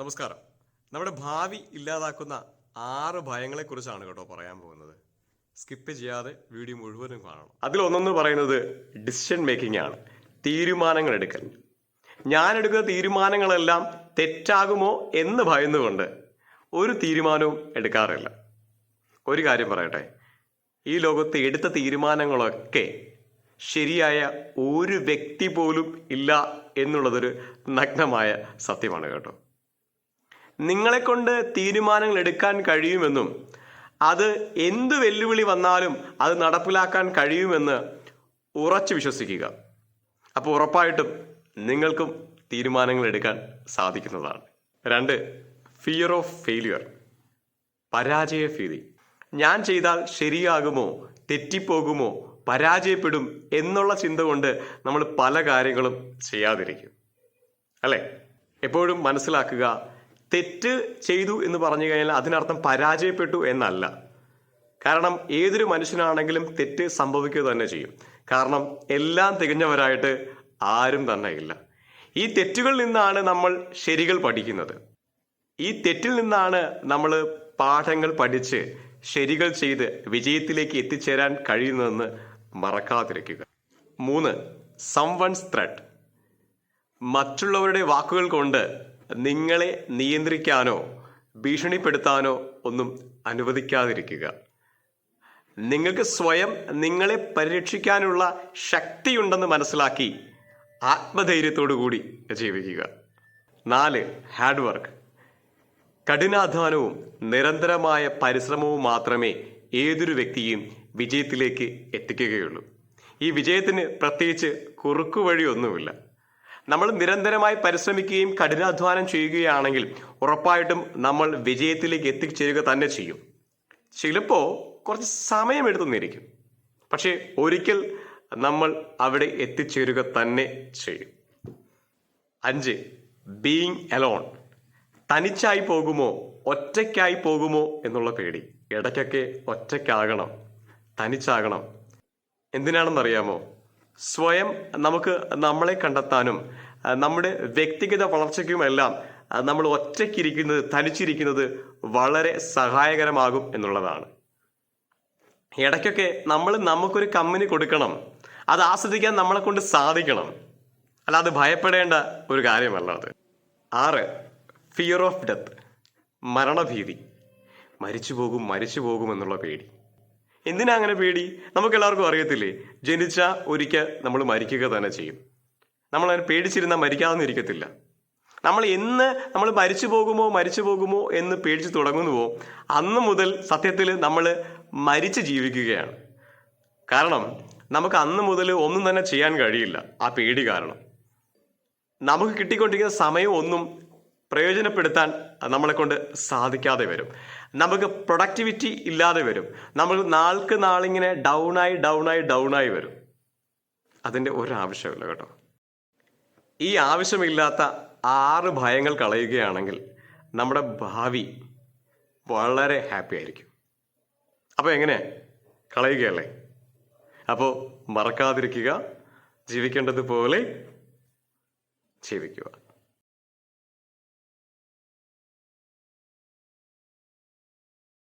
നമസ്കാരം. നമ്മുടെ ഭാവി ഇല്ലാതാക്കുന്ന ആറ് ഭയങ്ങളെ കുറിച്ചാണ് കേട്ടോ പറയാൻ പോകുന്നത്. സ്കിപ്പ് ചെയ്യാതെ വീഡിയോ മുഴുവനും കാണണം. അതിൽ അതിലൊന്നെന്ന് പറയുന്നത് ഡിസിഷൻ മേക്കിംഗ് ആണ്. തീരുമാനങ്ങൾ എടുക്കൽ. ഞാൻ എടുക്കുന്ന തീരുമാനങ്ങളെല്ലാം തെറ്റാകുമോ എന്ന് ഭയന്നുകൊണ്ട് ഒരു തീരുമാനവും എടുക്കാറില്ല. ഒരു കാര്യം പറയട്ടെ. ഈ ലോകത്ത് എടുത്ത തീരുമാനങ്ങളൊക്കെ ശരിയായ ഒരു വ്യക്തി പോലും ഇല്ല എന്നുള്ളതൊരു നഗ്നമായ സത്യമാണ് കേട്ടോ. നിങ്ങളെ കൊണ്ട് തീരുമാനങ്ങൾ എടുക്കാൻ കഴിയുമെന്നും അത് എന്ത് വെല്ലുവിളി വന്നാലും അത് നടപ്പിലാക്കാൻ കഴിയുമെന്ന് ഉറച്ചു വിശ്വസിക്കുക. അപ്പോൾ ഉറപ്പായിട്ടും നിങ്ങൾക്കും തീരുമാനങ്ങൾ എടുക്കാൻ സാധിക്കുന്നതാണ്. രണ്ട് ഫിയർ ഓഫ് ഫെയിലിയർ പരാജയ ഭീതി ഞാൻ ചെയ്താൽ ശരിയാകുമോ തെറ്റിപ്പോകുമോ പരാജയപ്പെടും എന്നുള്ള ചിന്ത കൊണ്ട് നമ്മൾ പല കാര്യങ്ങളും ചെയ്യാതിരിക്കും. അല്ലേ? എപ്പോഴും മനസ്സിലാക്കുക തെറ്റ് ചെയ്തു എന്ന് പറഞ്ഞു കഴിഞ്ഞാൽ അതിനർത്ഥം പരാജയപ്പെട്ടു എന്നല്ല. കാരണം ഏതൊരു മനുഷ്യനാണെങ്കിലും തെറ്റ് സംഭവിക്കുക തന്നെ ചെയ്യും. കാരണം എല്ലാം തികഞ്ഞവരായിട്ട് ആരും തന്നെ ഇല്ല. ഈ തെറ്റുകളിൽ നിന്നാണ് നമ്മൾ ശരികൾ പഠിക്കുന്നത്. ഈ തെറ്റിൽ നിന്നാണ് നമ്മൾ പാഠങ്ങൾ പഠിച്ച് ശരികൾ ചെയ്ത് വിജയത്തിലേക്ക് എത്തിച്ചേരാൻ കഴിയുന്നതെന്ന് മറക്കാതിരിക്കുക. മൂന്ന് സംവൺസ് ത്രെഡ് മറ്റുള്ളവരുടെ വാക്കുകൾ കൊണ്ട് നിങ്ങളെ നിയന്ത്രിക്കാനോ ഭീഷണിപ്പെടുത്താനോ ഒന്നും അനുവദിക്കാതിരിക്കുക. നിങ്ങൾക്ക് സ്വയം നിങ്ങളെ പരിരക്ഷിക്കാനുള്ള ശക്തിയുണ്ടെന്ന് മനസ്സിലാക്കി ആത്മധൈര്യത്തോടു കൂടി ജീവിക്കുക. നാല് ഹാർഡ് വർക്ക്. കഠിനാധ്വാനവും നിരന്തരമായ പരിശ്രമവും മാത്രമേ ഏതൊരു വ്യക്തിയും വിജയത്തിലേക്ക് എത്തിക്കുകയുള്ളൂ. ഈ വിജയത്തിന് പ്രത്യേകിച്ച് കുറുക്കുവഴിയൊന്നുമില്ല നമ്മൾ നിരന്തരമായി പരിശ്രമിക്കുകയും കഠിനാധ്വാനം ചെയ്യുകയാണെങ്കിൽ ഉറപ്പായിട്ടും നമ്മൾ വിജയത്തിലേക്ക് എത്തിച്ചേരുക തന്നെ ചെയ്യും. ചിലപ്പോൾ കുറച്ച് സമയമെടുത്തുന്നിരിക്കും പക്ഷേ ഒരിക്കൽ നമ്മൾ അവിടെ എത്തിച്ചേരുക തന്നെ ചെയ്യും. അഞ്ച് ബീയിങ് അലോൺ തനിച്ചായി പോകുമോ ഒറ്റയ്ക്കായി പോകുമോ എന്നുള്ള പേടി. ഇടയ്ക്കൊക്കെ ഒറ്റയ്ക്കാകണം തനിച്ചാകണം. എന്തിനാണെന്നറിയാമോ? സ്വയം നമുക്ക് നമ്മളെ കണ്ടെത്താനും നമ്മുടെ വ്യക്തിഗത വളർച്ചയ്ക്കുമെല്ലാം നമ്മൾ ഒറ്റയ്ക്കിരിക്കുന്നത് തനിച്ചിരിക്കുന്നത് വളരെ സഹായകരമാകും എന്നുള്ളതാണ്. ഇടയ്ക്കൊക്കെ നമ്മൾ നമുക്കൊരു കമ്പനി കൊടുക്കണം. അത് ആസ്വദിക്കാൻ നമ്മളെ കൊണ്ട് സാധിക്കണം. അല്ലാതെ ഭയപ്പെടേണ്ട ഒരു കാര്യമല്ല അത്. ആറ് ഫിയർ ഓഫ് ഡെത്ത് മരണഭീതി. മരിച്ചു പോകും മരിച്ചു പോകും എന്നുള്ള പേടി. എന്തിനാ അങ്ങനെ പേടി? നമുക്ക് എല്ലാവർക്കും അറിയത്തില്ലേ? ജനിച്ച ഒരിക്കൽ നമ്മൾ മരിക്കുക തന്നെ ചെയ്യും. നമ്മൾ അതിനെ പേടിച്ചിരുന്നാൽ മരിക്കാതെ ഇരിക്കത്തില്ല. നമ്മൾ എന്ന് നമ്മൾ മരിച്ചു പോകുമോ മരിച്ചു പോകുമോ എന്ന് പേടിച്ച് തുടങ്ങുന്നുവോ അന്ന് മുതൽ സത്യത്തിൽ നമ്മൾ മരിച്ച് ജീവിക്കുകയാണ്. കാരണം നമുക്ക് അന്ന് മുതൽ ഒന്നും തന്നെ ചെയ്യാൻ കഴിയില്ല. ആ പേടി കാരണം. നമുക്ക് കിട്ടിക്കൊണ്ടിരിക്കുന്ന സമയം ഒന്നും പ്രയോജനപ്പെടുത്താൻ നമ്മളെ കൊണ്ട് സാധിക്കാതെ വരും. നമുക്ക് പ്രൊഡക്ടിവിറ്റി ഇല്ലാതെ വരും. നമ്മൾ നാൾക്ക് നാളിങ്ങനെ ഡൗണായി ഡൗണായി ഡൗണായി വരും. അതിന്റെ ഒരാവശ്യമില്ല കേട്ടോ. ഈ ആവശ്യമില്ലാത്ത ആറ് ഭയങ്ങൾ കളയുകയാണെങ്കിൽ നമ്മുടെ ഭാവി വളരെ ഹാപ്പി ആയിരിക്കും. അപ്പോൾ എങ്ങനെ? കളയുകയല്ലേ? അപ്പോൾ മറക്കാതിരിക്കുക ജീവിക്കേണ്ടതുപോലെ ജീവിക്കുക.